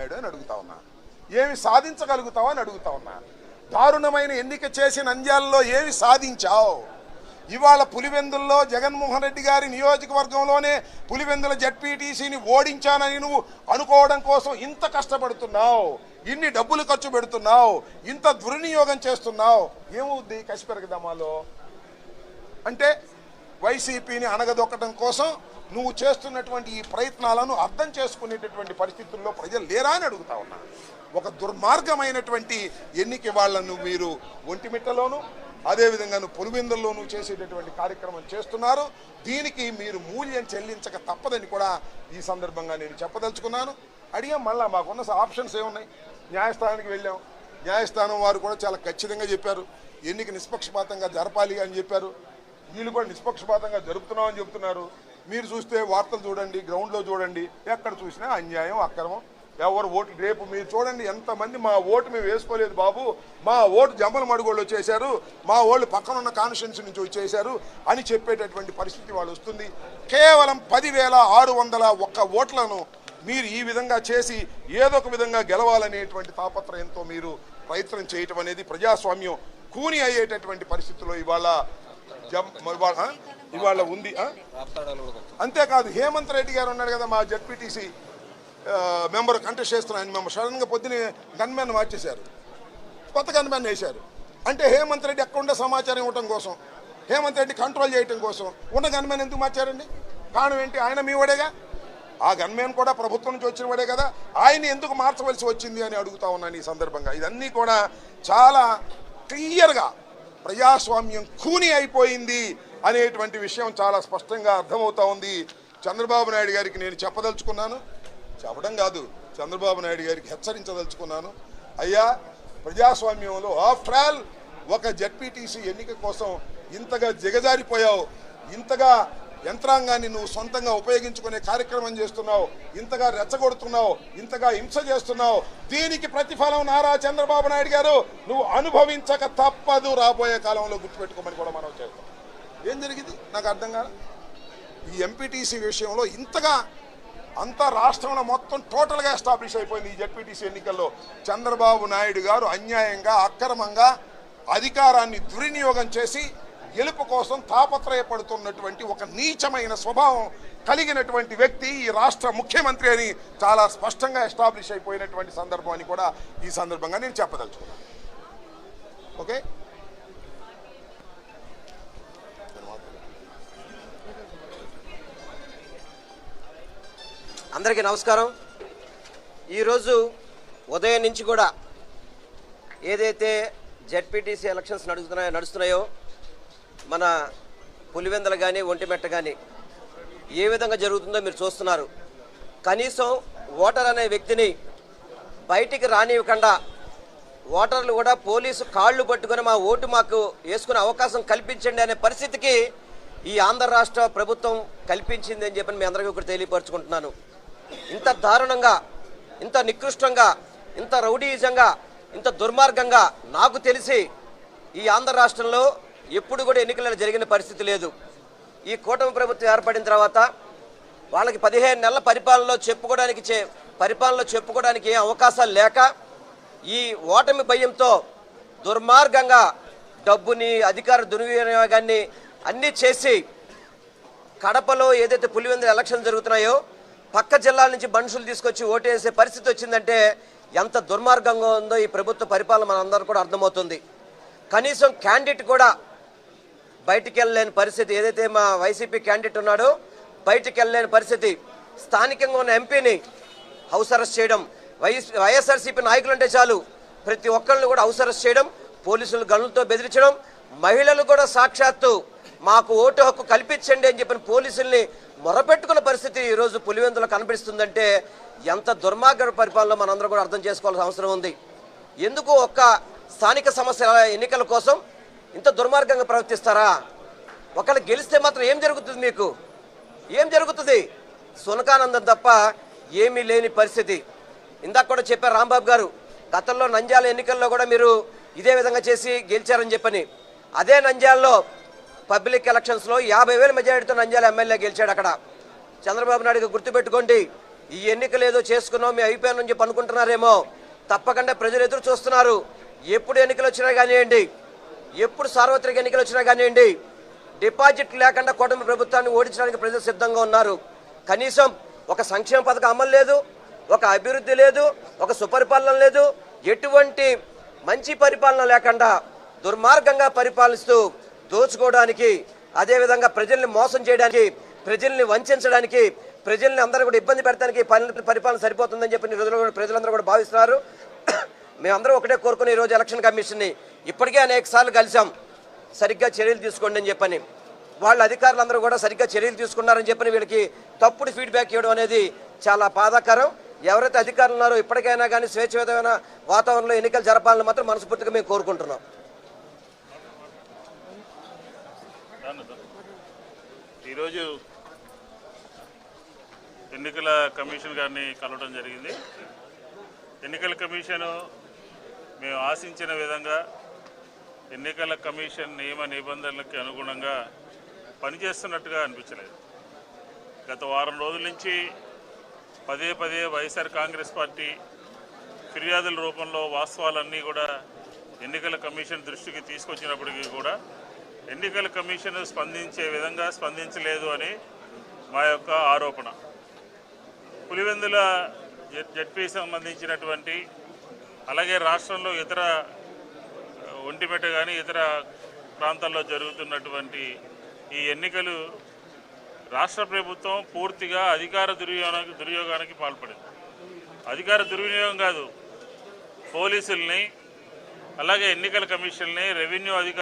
నాయుడు అని అడుగుతా ఉన్నా. ఏమి సాధించగలుగుతావు అని అడుగుతా ఉన్నా. దారుణమైన ఎన్నిక చేసిన నంద్యాలలో ఏమి సాధించావు? ఇవాళ పులివెందుల్లో జగన్మోహన్ రెడ్డి గారి నియోజకవర్గంలోనే పులివెందుల జడ్పీటీసీని ఓడించానని నువ్వు అనుకోవడం కోసం ఇంత కష్టపడుతున్నావు. ఇన్ని డబ్బులు ఖర్చు పెడుతున్నావు. ఇంత దుర్వినియోగం చేస్తున్నావు. ఏమవుద్ది కసిపెరగదమాలో అంటే వైసీపీని అణగదొక్కడం కోసం నువ్వు చేస్తున్నటువంటి ఈ ప్రయత్నాలను అర్థం చేసుకునేటటువంటి పరిస్థితుల్లో ప్రజలు లేరా అని అడుగుతా ఉన్నా. ఒక దుర్మార్గమైనటువంటి ఎన్నిక వాళ్ళను మీరు ఒంటిమిట్టలోను అదేవిధంగా నువ్వు పులివెందుల్లోనూ చేసేటటువంటి కార్యక్రమం చేస్తున్నారు. దీనికి మీరు మూల్యం చెల్లించక తప్పదని కూడా ఈ సందర్భంగా నేను చెప్పదలుచుకున్నాను. అడిగా మళ్ళా మాకున్న ఆప్షన్స్ ఏమున్నాయి? న్యాయస్థానానికి వెళ్ళాం. న్యాయస్థానం వారు కూడా చాలా ఖచ్చితంగా చెప్పారు. ఎన్నిక నిష్పక్షపాతంగా జరపాలి అని చెప్పారు. వీళ్ళు కూడా నిష్పక్షపాతంగా జరుపుతున్నామని చెప్తున్నారు. మీరు చూస్తే వార్తలు చూడండి గ్రౌండ్లో చూడండి ఎక్కడ చూసినా అన్యాయం అక్రమం. ఎవరు ఓటు రేపు మీరు చూడండి ఎంతమంది మా ఓటు మేము వేసుకోలేదు బాబు. మా ఓటు జమ్మల మడుగోళ్ళు వచ్చేసారు మా వాళ్ళు పక్కన ఉన్న కాన్స్టిట్యున్సీ నుంచి వచ్చేసారు అని చెప్పేటటువంటి పరిస్థితి వాళ్ళు వస్తుంది. కేవలం పదివేల ఆరు వందల ఒక్క ఓట్లను మీరు ఈ విధంగా చేసి ఏదో ఒక విధంగా గెలవాలనేటువంటి తాపత్రయంతో మీరు ప్రయత్నం చేయటం అనేది ప్రజాస్వామ్యం కూని అయ్యేటటువంటి పరిస్థితుల్లో ఇవాళ జమ్ ఇవాళ ఉంది అంతేకాదు హేమంత్ రెడ్డి గారు ఉన్నాడు కదా మా జడ్పీటీసీ మెంబర్ కంటెస్ట్ చేస్తున్న ఆయన మేము సడన్గా పొద్దున గన్మెన్ మార్చేశారు. కొత్త గన్మెన్ వేశారు. అంటే హేమంత్ రెడ్డి ఎక్కడుండే సమాచారం ఇవ్వటం కోసం హేమంత్ రెడ్డి కంట్రోల్ చేయటం కోసం ఉన్న గన్మెన్ ఎందుకు మార్చారండి? కారణం ఏంటి? ఆయన మీ వాడేగా? ఆ గన్మెన్ కూడా ప్రభుత్వం నుంచి వచ్చిన వాడే కదా. ఆయన ఎందుకు మార్చవలసి వచ్చింది అని అడుగుతా ఉన్నాను ఈ సందర్భంగా. ఇదన్నీ కూడా చాలా క్లియర్గా ప్రజాస్వామ్యం కూని అయిపోయింది. అనేటువంటి విషయం చాలా స్పష్టంగా అర్థమవుతా ఉంది. చంద్రబాబు నాయుడు గారికి నేను చెప్పదలుచుకున్నాను. చెప్పడం కాదు చంద్రబాబు నాయుడు గారికి హెచ్చరించదలుచుకున్నాను. అయ్యా ప్రజాస్వామ్యంలో ఆఫ్టర్ ఆల్ ఒక జడ్పీటీసీ ఎన్నిక కోసం ఇంతగా దిగజారిపోయావు. ఇంతగా యంత్రాంగాన్ని నువ్వు సొంతంగా ఉపయోగించుకునే కార్యక్రమం చేస్తున్నావు. ఇంతగా రెచ్చగొడుతున్నావు. ఇంతగా హింస చేస్తున్నావు. దీనికి ప్రతిఫలం నారా చంద్రబాబు నాయుడు గారు. నువ్వు అనుభవించక తప్పదు. రాబోయే కాలంలో గుర్తుపెట్టుకోమని కూడా మనం చేస్తాం. ఏం జరిగింది? నాకు అర్థం కాదు ఈ ఎంపీటీసీ విషయంలో ఇంతగా అంతా రాష్ట్రంలో మొత్తం టోటల్గా ఎస్టాబ్లిష్ అయిపోయింది ఈ జడ్పీటీసీ ఎన్నికల్లో. చంద్రబాబు నాయుడు గారు అన్యాయంగా అక్రమంగా అధికారాన్ని దుర్వినియోగం చేసి గెలుపు కోసం తాపత్రయపడుతున్నటువంటి ఒక నీచమైన స్వభావం కలిగినటువంటి వ్యక్తి ఈ రాష్ట్ర ముఖ్యమంత్రి అని చాలా స్పష్టంగా ఎస్టాబ్లిష్ అయిపోయినటువంటి సందర్భం అని కూడా ఈ సందర్భంగా నేను చెప్పదలుచుకున్నాను. ఓకే? అందరికీ నమస్కారం. ఈరోజు ఉదయం నుంచి కూడా ఏదైతే జెడ్పీటీసీ ఎలక్షన్స్ నడుస్తున్నాయో నడుస్తున్నాయో మన పులివెందలు కానీ ఒంటిమెట్ట కానీ ఏ విధంగా జరుగుతుందో మీరు చూస్తున్నారు. కనీసం ఓటర్ అనే వ్యక్తిని బయటికి రానివ్వకుండా ఓటర్లు కూడా పోలీసు కాళ్ళు పట్టుకొని మా ఓటు మాకు వేసుకునే అవకాశం కల్పించండి అనే పరిస్థితికి ఈ ఆంధ్ర రాష్ట్ర ప్రభుత్వం కల్పించింది అని చెప్పి మీ అందరికీ ఒకటి తెలియపరుచుకుంటున్నాను. ఇంత దారుణంగా ఇంత నికృష్టంగా ఇంత రౌడీజంగా ఇంత దుర్మార్గంగా నాకు తెలిసి ఈ ఆంధ్ర రాష్ట్రంలో ఎప్పుడు కూడా ఎన్నికలలో జరిగిన పరిస్థితి లేదు. ఈ కూటమి ప్రభుత్వం ఏర్పడిన తర్వాత వాళ్ళకి పదిహేను నెలల పరిపాలనలో చెప్పుకోవడానికి చే పరిపాలనలో చెప్పుకోవడానికి ఏ అవకాశాలు లేక ఈ ఓటమి భయంతో దుర్మార్గంగా డబ్బుని అధికార దుర్వినియోగాన్ని అన్నీ చేసి కడపలో ఏదైతే పులివెందుల ఎలక్షన్ జరుగుతున్నాయో పక్క జిల్లాల నుంచి మనుషులు తీసుకొచ్చి ఓటేసే పరిస్థితి వచ్చిందంటే ఎంత దుర్మార్గంగా ఉందో ఈ ప్రభుత్వ పరిపాలన మనందరూ కూడా అర్థమవుతుంది. కనీసం క్యాండిడేట్ కూడా బయటికి వెళ్ళలేని పరిస్థితి. ఏదైతే మా వైసీపీ క్యాండిడేట్ ఉన్నాడో బయటికి వెళ్ళలేని పరిస్థితి. స్థానికంగా ఉన్న ఎంపీని హౌస్ అరెస్ట్ చేయడం వైఎస్ వైఎస్ఆర్సీపీ నాయకులు అంటే చాలు. ప్రతి ఒక్కరిని కూడా హౌస్ అరెస్ట్ చేయడం పోలీసులు గనులతో బెదిరించడం మహిళలు కూడా సాక్షాత్తు మాకు ఓటు హక్కు కల్పించండి అని చెప్పిన పోలీసుల్ని మొరపెట్టుకున్న పరిస్థితి ఈరోజు పులివెందులో కనిపిస్తుందంటే ఎంత దుర్మార్గ పరిపాలన మనందరం కూడా అర్థం చేసుకోవాల్సిన అవసరం ఉంది. ఎందుకు ఒక్క స్థానిక సమస్యల ఎన్నికల కోసం ఇంత దుర్మార్గంగా ప్రవర్తిస్తారా? ఒకళ్ళు గెలిస్తే మాత్రం ఏం జరుగుతుంది మీకు? ఏం జరుగుతుంది? సునకానందం తప్ప ఏమీ లేని పరిస్థితి. ఇందాక కూడా చెప్పారు రాంబాబు గారు గతంలో నంద్యాల ఎన్నికల్లో కూడా మీరు ఇదే విధంగా చేసి గెలిచారని చెప్పని. అదే నంద్యాలలో పబ్లిక్ ఎలక్షన్స్లో యాభై వేల మెజారిటీతో నంద్యాల ఎమ్మెల్యే గెలిచాడు అక్కడ. చంద్రబాబు నాయుడు గుర్తుపెట్టుకోండి ఈ ఎన్నికలు ఏదో చేసుకున్నాం మీ అయిపోయానని నుంచి పనుకుంటున్నారేమో. తప్పకుండా ప్రజలు ఎదురు చూస్తున్నారు. ఎప్పుడు ఎన్నికలు వచ్చినా కానివ్వండి ఎప్పుడు సార్వత్రిక ఎన్నికలు వచ్చినా కానివ్వండి డిపాజిట్ లేకుండా కూటమి ప్రభుత్వాన్ని ఓడించడానికి ప్రజలు సిద్ధంగా ఉన్నారు. కనీసం ఒక సంక్షేమ పథకం అమలు లేదు ఒక అభివృద్ధి లేదు ఒక సుపరిపాలన లేదు ఎటువంటి మంచి పరిపాలన లేకుండా దుర్మార్గంగా పరిపాలిస్తూ దోచుకోవడానికి అదేవిధంగా ప్రజల్ని మోసం చేయడానికి ప్రజల్ని వంచడానికి ప్రజల్ని అందరూ కూడా ఇబ్బంది పెడతానికి పరి- పరిపాలన సరిపోతుందని చెప్పి ఈ రోజుల్లో కూడా ప్రజలందరూ కూడా భావిస్తున్నారు. మేమందరం ఒకటే కోరుకుని ఈరోజు ఎలక్షన్ కమిషన్ని ఇప్పటికే అనేక సార్లు కలిసాం సరిగ్గా చర్యలు తీసుకోండి అని చెప్పని. వాళ్ళ అధికారులందరూ కూడా సరిగ్గా చర్యలు తీసుకున్నారని చెప్పని వీళ్ళకి తప్పుడు ఫీడ్బ్యాక్ ఇవ్వడం అనేది చాలా బాధాకరం. ఎవరైతే అధికారులు ఉన్నారో ఇప్పటికైనా కానీ స్వేచ్ఛవేతమైన వాతావరణంలో ఎన్నికలు జరపాలని మాత్రం మనస్ఫూర్తిగా మేము కోరుకుంటున్నాం. ఈరోజు ఎన్నికల కమిషన్ గారిని కలవడం జరిగింది. ఎన్నికల కమిషను మేము ఆశించిన విధంగా ఎన్నికల కమిషన్ నియమ నిబంధనలకు అనుగుణంగా పనిచేస్తున్నట్టుగా అనిపించలేదు. గత వారం రోజుల నుంచి పదే పదే వైఎస్ఆర్ కాంగ్రెస్ పార్టీ ఫిర్యాదుల రూపంలో వాస్తవాలన్నీ కూడా ఎన్నికల కమిషన్ దృష్టికి తీసుకొచ్చినప్పటికీ కూడా ఎన్నికల కమిషన్ స్పందించే విధంగా స్పందించలేదు అని మా యొక్క ఆరోపణ. పులివెందుల జెడ్- సంబంధించినటువంటి అలాగే రాష్ట్రంలో ఇతర ఆ, కానీ ఇతర ప్రాంతాల్లో జరుగుతున్నటువంటి ఈ ఎన్నికలు రాష్ట్ర ప్రభుత్వం పూర్తిగా అధికార దుర్వినియోగానికి దుర్యోగానికి పాల్పడింది. అధికార దుర్వినియోగం కాదు పోలీసుల్ని అలాగే ఎన్నికల కమిషన్ని రెవెన్యూ అధికారులు